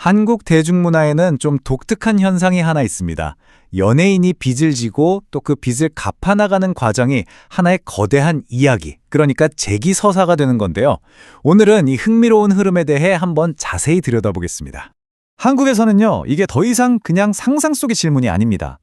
한국 대중문화에는 좀 독특한 현상이 하나 있습니다. 연예인이 빚을 지고 또 그 빚을 갚아나가는 과정이 하나의 거대한 이야기, 그러니까 재기서사가 되는 건데요. 오늘은 이 흥미로운 흐름에 대해 한번 자세히 들여다보겠습니다. 한국에서는요, 이게 더 이상 그냥 상상 속의 질문이 아닙니다.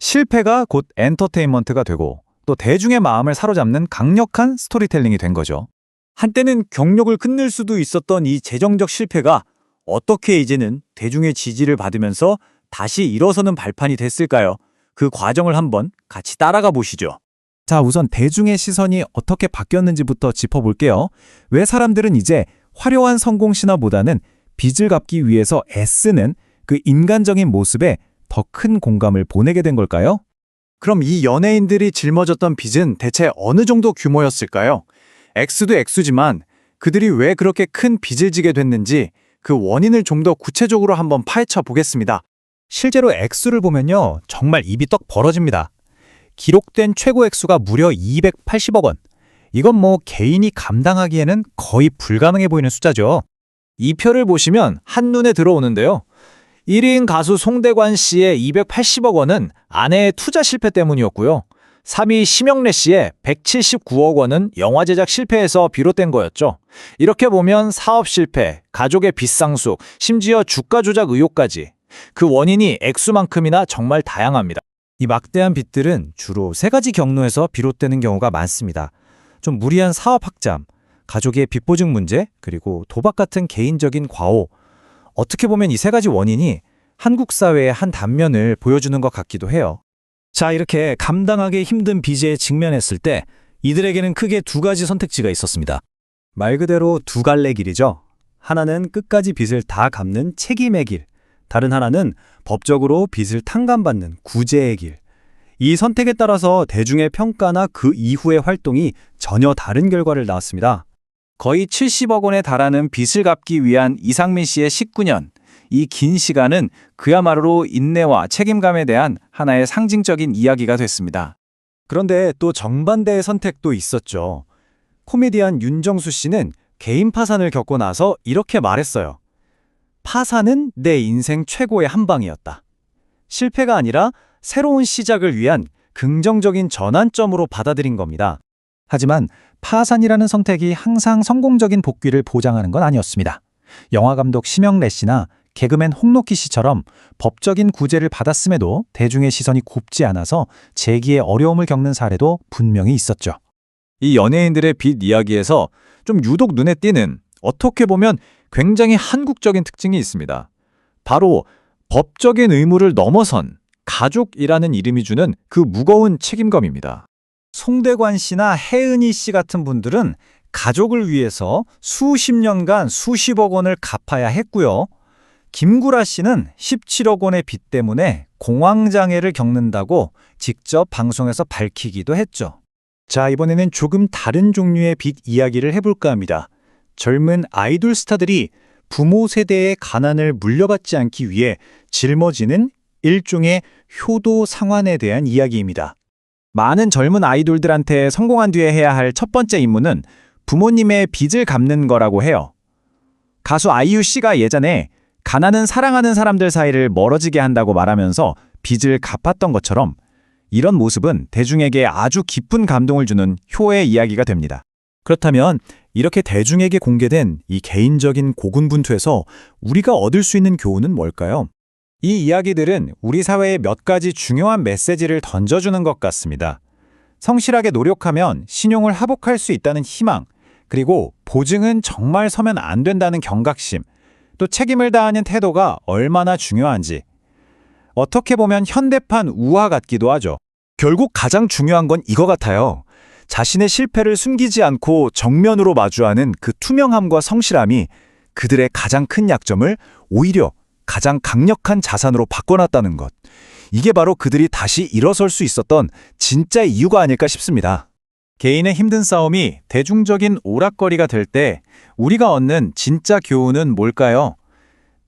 실패가 곧 엔터테인먼트가 되고 또 대중의 마음을 사로잡는 강력한 스토리텔링이 된 거죠. 한때는 경력을 끝낼 수도 있었던 이 재정적 실패가 어떻게 이제는 대중의 지지를 받으면서 다시 일어서는 발판이 됐을까요? 그 과정을 한번 같이 따라가 보시죠. 자, 우선 대중의 시선이 어떻게 바뀌었는지부터 짚어볼게요. 왜 사람들은 이제 화려한 성공 신화보다는 빚을 갚기 위해서 애쓰는 그 인간적인 모습에 더 큰 공감을 보내게 된 걸까요? 그럼 이 연예인들이 짊어졌던 빚은 대체 어느 정도 규모였을까요? 액수도 액수지만 그들이 왜 그렇게 큰 빚을 지게 됐는지 그 원인을 좀 더 구체적으로 한번 파헤쳐 보겠습니다. 실제로 액수를 보면요. 정말 입이 떡 벌어집니다. 기록된 최고 액수가 무려 280억 원. 이건 뭐 개인이 감당하기에는 거의 불가능해 보이는 숫자죠. 이 표를 보시면 한눈에 들어오는데요. 1인 가수 송대관 씨의 280억 원은 아내의 투자 실패 때문이었고요. 3위 심영래 씨의 179억 원은 영화 제작 실패에서 비롯된 거였죠. 이렇게 보면 사업 실패, 가족의 빚상속, 심지어 주가 조작 의혹까지 그 원인이 액수만큼이나 정말 다양합니다. 이 막대한 빚들은 주로 세 가지 경로에서 비롯되는 경우가 많습니다. 좀 무리한 사업 확장, 가족의 빚보증 문제, 그리고 도박 같은 개인적인 과오. 어떻게 보면 이 세 가지 원인이 한국 사회의 한 단면을 보여주는 것 같기도 해요. 자, 이렇게 감당하기 힘든 빚에 직면했을 때 이들에게는 크게 두 가지 선택지가 있었습니다. 말 그대로 두 갈래 길이죠. 하나는 끝까지 빚을 다 갚는 책임의 길, 다른 하나는 법적으로 빚을 탕감받는 구제의 길. 이 선택에 따라서 대중의 평가나 그 이후의 활동이 전혀 다른 결과를 낳았습니다. 거의 70억 원에 달하는 빚을 갚기 위한 이상민 씨의 19년. 이 긴 시간은 그야말로 인내와 책임감에 대한 하나의 상징적인 이야기가 됐습니다. 그런데 또 정반대의 선택도 있었죠. 코미디언 윤정수 씨는 개인 파산을 겪고 나서 이렇게 말했어요. 파산은 내 인생 최고의 한 방이었다. 실패가 아니라 새로운 시작을 위한 긍정적인 전환점으로 받아들인 겁니다. 하지만 파산이라는 선택이 항상 성공적인 복귀를 보장하는 건 아니었습니다. 영화감독 심영래 씨나 개그맨 홍록기 씨처럼 법적인 구제를 받았음에도 대중의 시선이 곱지 않아서 재기에 어려움을 겪는 사례도 분명히 있었죠. 이 연예인들의 빚 이야기에서 좀 유독 눈에 띄는 어떻게 보면 굉장히 한국적인 특징이 있습니다. 바로 법적인 의무를 넘어선 가족이라는 이름이 주는 그 무거운 책임감입니다. 송대관 씨나 혜은이 씨 같은 분들은 가족을 위해서 수십 년간 수십억 원을 갚아야 했고요. 김구라 씨는 17억 원의 빚 때문에 공황장애를 겪는다고 직접 방송에서 밝히기도 했죠. 자, 이번에는 조금 다른 종류의 빚 이야기를 해볼까 합니다. 젊은 아이돌 스타들이 부모 세대의 가난을 물려받지 않기 위해 짊어지는 일종의 효도 상환에 대한 이야기입니다. 많은 젊은 아이돌들한테 성공한 뒤에 해야 할 첫 번째 임무는 부모님의 빚을 갚는 거라고 해요. 가수 아이유 씨가 예전에 가난은 사랑하는 사람들 사이를 멀어지게 한다고 말하면서 빚을 갚았던 것처럼 이런 모습은 대중에게 아주 깊은 감동을 주는 효의 이야기가 됩니다. 그렇다면 이렇게 대중에게 공개된 이 개인적인 고군분투에서 우리가 얻을 수 있는 교훈은 뭘까요? 이 이야기들은 우리 사회에 몇 가지 중요한 메시지를 던져주는 것 같습니다. 성실하게 노력하면 신용을 하복할 수 있다는 희망, 그리고 보증은 정말 서면 안 된다는 경각심, 또 책임을 다하는 태도가 얼마나 중요한지. 어떻게 보면 현대판 우화 같기도 하죠. 결국 가장 중요한 건 이거 같아요. 자신의 실패를 숨기지 않고 정면으로 마주하는 그 투명함과 성실함이 그들의 가장 큰 약점을 오히려 가장 강력한 자산으로 바꿔놨다는 것. 이게 바로 그들이 다시 일어설 수 있었던 진짜 이유가 아닐까 싶습니다. 개인의 힘든 싸움이 대중적인 오락거리가 될 때 우리가 얻는 진짜 교훈은 뭘까요?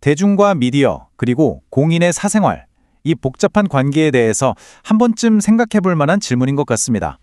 대중과 미디어, 그리고 공인의 사생활, 이 복잡한 관계에 대해서 한 번쯤 생각해 볼 만한 질문인 것 같습니다.